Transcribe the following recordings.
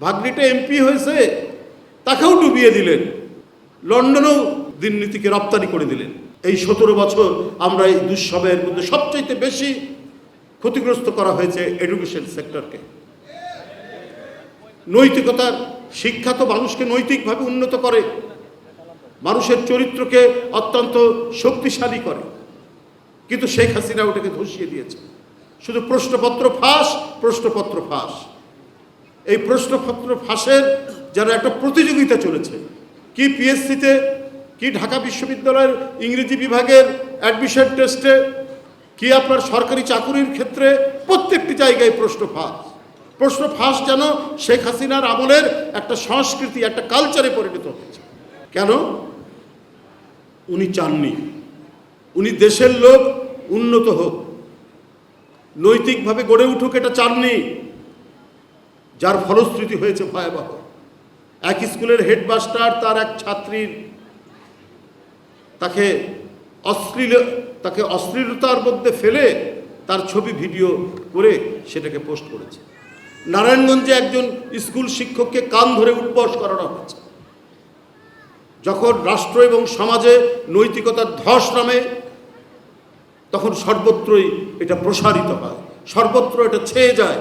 ভাগ্নিটা MP হয়েছে, তাকেও ডুবিয়ে দিলেন। লন্ডনেও দিননীতিকে রপ্তানি করে দিলেন। এই সতেরো বছর আমরা এই দুঃসময়ের মধ্যে সবচাইতে বেশি ক্ষতিগ্রস্ত করা হয়েছে এডুকেশন সেক্টরকে নৈতিকতার শিক্ষা তো মানুষকে নৈতিকভাবে উন্নত করে। মানুষের চরিত্রকে অত্যন্ত শক্তিশালী করে। কিন্তু শেখ হাসিনা ওটাকে ধসিয়ে দিয়েছে। শুধু প্রশ্নপত্র ফাঁস প্রশ্নপত্র ফাঁস। এই প্রশ্নপত্র ফাঁসের যেন একটা প্রতিযোগিতা চলেছে, কি পিএসসিতে কি ঢাকা বিশ্ববিদ্যালয়ের ইংরেজি বিভাগের অ্যাডমিশন টেস্টে কি আপনার সরকারি চাকুরির ক্ষেত্রে প্রত্যেকটি জায়গায় প্রশ্ন ফাঁস। প্রশ্ন ফাঁস যেন শেখ হাসিনার আমলের একটা সংস্কৃতি, একটা কালচারে পরিণত হয়েছে। কেন? উনি চাননি। উনি দেশের লোক, উন্নত হোক। নৈতিকভাবে গড়ে উঠুক এটা চাননি। যার ফলশ্রুতি হয়েছে ভয়াবহ। এক স্কুলের হেডমাস্টার তার এক ছাত্রীর তাকে অশ্লীল, তাকে অশ্লীলতার মধ্যে ফেলে তার ছবি, ভিডিও করে সেটাকে পোস্ট করেছে। নারায়ণগঞ্জে একজন স্কুল শিক্ষককে কান ধরে উঠবস করানো হয়েছে। যখন রাষ্ট্র এবং সমাজে নৈতিকতার ধস নামে, তখন সর্বত্রই এটা প্রসারিত হয়, সর্বত্র এটা ছেয়ে যায়।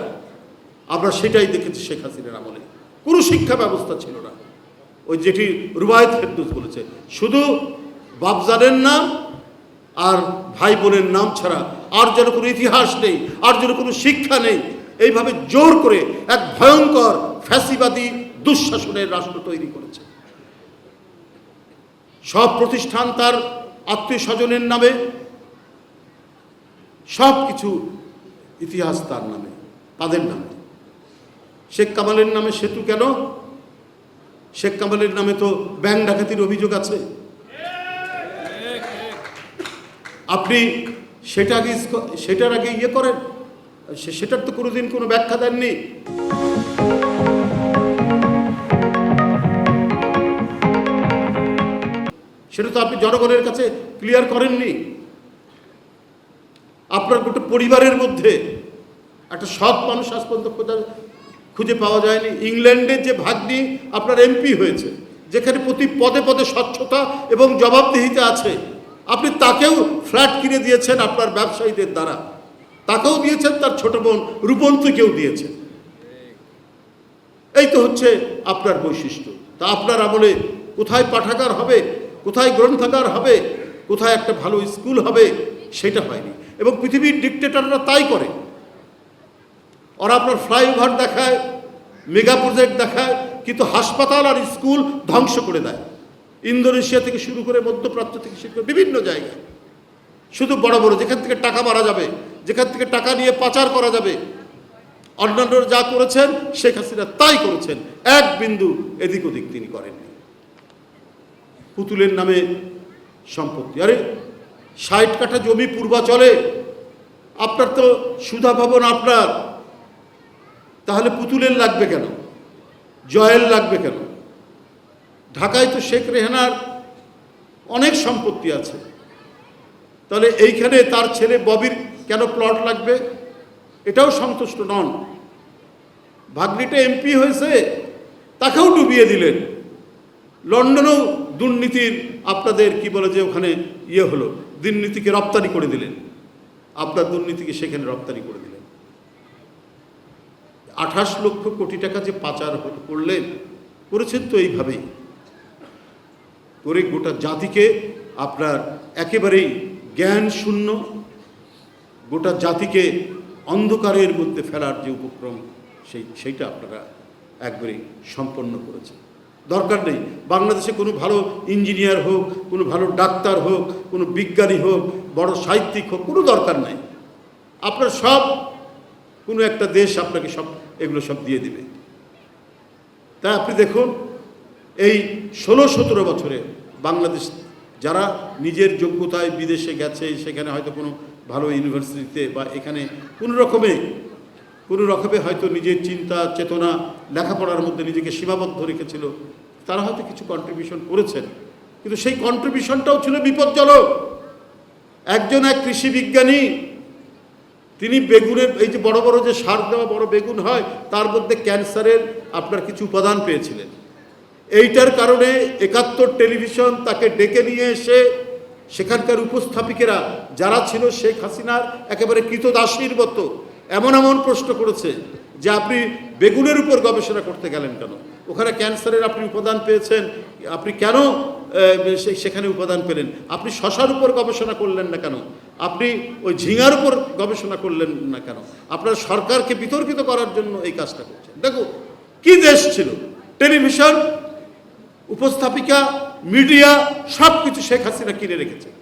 আমরা সেটাই দেখেছি শেখ হাসিনার আমলে। কোনো শিক্ষা ব্যবস্থা ছিল না। ওই যেটি রুবায়ত ফেরদুস বলেছে, শুধু বাপজানের নাম আর ভাই বোনের নাম ছাড়া আর যেন কোনো ইতিহাস নেই, আর যেন কোনো শিক্ষা নেই, এইভাবে জোর করে এক ভয়ঙ্কর ফ্যাসিবাদী দুঃশাসনের রাষ্ট্র তৈরি করেছে। সব প্রতিষ্ঠান তার আত্মীয় স্বজনের নামে সব কিছু ইতিহাস তার নামে, তাদের নামে। শেখ কামালের নামে সেতু কেন? শেখ কামালের নামে তো ব্যাংক ডাকাতির অভিযোগ আছে। আপনি সেটা আগে সেটার আগে ইয়ে করেন। সেটার তো কোনোদিন কোনো ব্যাখ্যা দেননি। সেটা তো আপনি জনগণের কাছে ক্লিয়ার করেননি। আপনার গোটা পরিবারের মধ্যে একটা সৎ মানুষ আজ পর্যন্ত খোঁজা পাওয়া যায়নি। ইংল্যান্ডের যে ভাগ্নি আপনার এমপি হয়েছে, যেখানে প্রতি পদে পদে স্বচ্ছতা এবং জবাবদিহিতা আছে, আপনি তাকেও ফ্ল্যাট কিনে দিয়েছেন আপনার ব্যবসায়ীদের দ্বারা। তাকেও দিয়েছেন, তার ছোট বোন রূপন্তীকেও দিয়েছেন। এই তো হচ্ছে আপনার বৈশিষ্ট্য। তা আপনার আমলে কোথায় পাঠাগার হবে, কোথায় গ্রন্থাগার হবে, কোথায় একটা ভালো স্কুল হবে, সেটা হয়নি। এবং পৃথিবীর ডিকটেটররা তাই করে। ওরা আপনার ফ্লাইওভার দেখায় মেগা প্রজেক্ট দেখায়, কিন্তু হাসপাতাল আর স্কুল ধ্বংস করে দেয়। ইন্দোনেশিয়া থেকে শুরু করে মধ্যপ্রাচ্য থেকে শুরু করে বিভিন্ন জায়গায়। শুধু বড় বড়, যেখান থেকে টাকা মারা যাবে, যেখান থেকে টাকা নিয়ে পাচার করা যাবে। অন্যান্যরা যা করেছেন, শেখ হাসিনা তাই করেছেন। এক বিন্দু এদিক ওদিক তিনি করেননি। পুতুলের নামে সম্পত্তি। আরে, ষাট কাঠা জমি পূর্বাচলে, আপনার তো সুধা ভবন আপনার। তাহলে পুতুলের লাগবে কেন? জয়ের লাগবে কেন? ঢাকায় তো শেখ রেহানার অনেক সম্পত্তি আছে। তাহলে এইখানে তার ছেলে ববির কেন প্লট লাগবে? এটাও সন্তুষ্ট নন। ভাগ্নিটা এমপি হয়েছে, তাকেও ডুবিয়ে দিলেন। লন্ডনেও দুর্নীতির আপনাদের কি বলে যে ওখানে ইয়ে হলো দুর্নীতিকে রপ্তানি করে দিলেন। আপনার দুর্নীতিকে সেখানে রপ্তানি করে দিলেন। আঠাশ লক্ষ কোটি টাকা যে পাচার করলেন, করেছেন তো এইভাবেই। করে গোটা জাতিকে আপনার একেবারেই জ্ঞান শূন্য, গোটা জাতিকে অন্ধকারের মধ্যে ফেলার যে উপক্রম, সেই, সেইটা আপনারা একবারেই সম্পন্ন করেছেন। দরকার নেই। বাংলাদেশে কোনো ভালো ইঞ্জিনিয়ার হোক, কোনো ভালো ডাক্তার হোক, কোনো বিজ্ঞানী হোক, বড় সাহিত্যিক হোক, কোনো দরকার নাই। আপনার সব, কোনো একটা দেশ আপনাকে সব এগুলো সব দিয়ে দিবে। তা আপনি দেখুন, এই ষোলো সতেরো বছরে বাংলাদেশ যারা নিজের যোগ্যতায় বিদেশে গেছে, সেখানে হয়তো কোনো ভালো ইউনিভার্সিটিতে বা এখানে কোনো রকমে কোনো রকমে হয়তো নিজের চিন্তা, চেতনা, লেখাপড়ার মধ্যে নিজেকে সীমাবদ্ধ রেখেছিল, তারা হয়তো কিছু কন্ট্রিবিউশন করেছেন। কিন্তু সেই কন্ট্রিবিউশনটাও ছিল বিপজ্জনক। একজন এক কৃষি বিজ্ঞানী তিনি বেগুনের, এই যে বড় বড় যে সার দেওয়া বড় বেগুন হয়, তার মধ্যে ক্যান্সারের আপনার কিছু উপাদান পেয়েছিলেন। এইটার কারণে একাত্তর টেলিভিশন তাকে ডেকে নিয়ে এসে সেখানকার উপস্থাপিকেরা, যারা ছিল শেখ হাসিনার একেবারে কৃতদাসীর মতো, এমন এমন প্রশ্ন করেছে যে আপনি বেগুনের উপর গবেষণা করতে গেলেন কেন? ওখানে ক্যান্সারের আপনি উপাদান পেয়েছেন, আপনি কেন সেখানে উপাদান পেলেন? আপনি শশার উপর গবেষণা করলেন না কেন? আপনি ওই ঝিঙার উপর গবেষণা করলেন না কেন? আপনার সরকারকে বিতর্কিত করার জন্য এই কাজটা করছেন। দেখো, কি দেশ ছিল? টেলিভিশন, উপস্থাপিকা, মিডিয়া সব কিছু শেখ হাসিনা কিনে রেখেছে।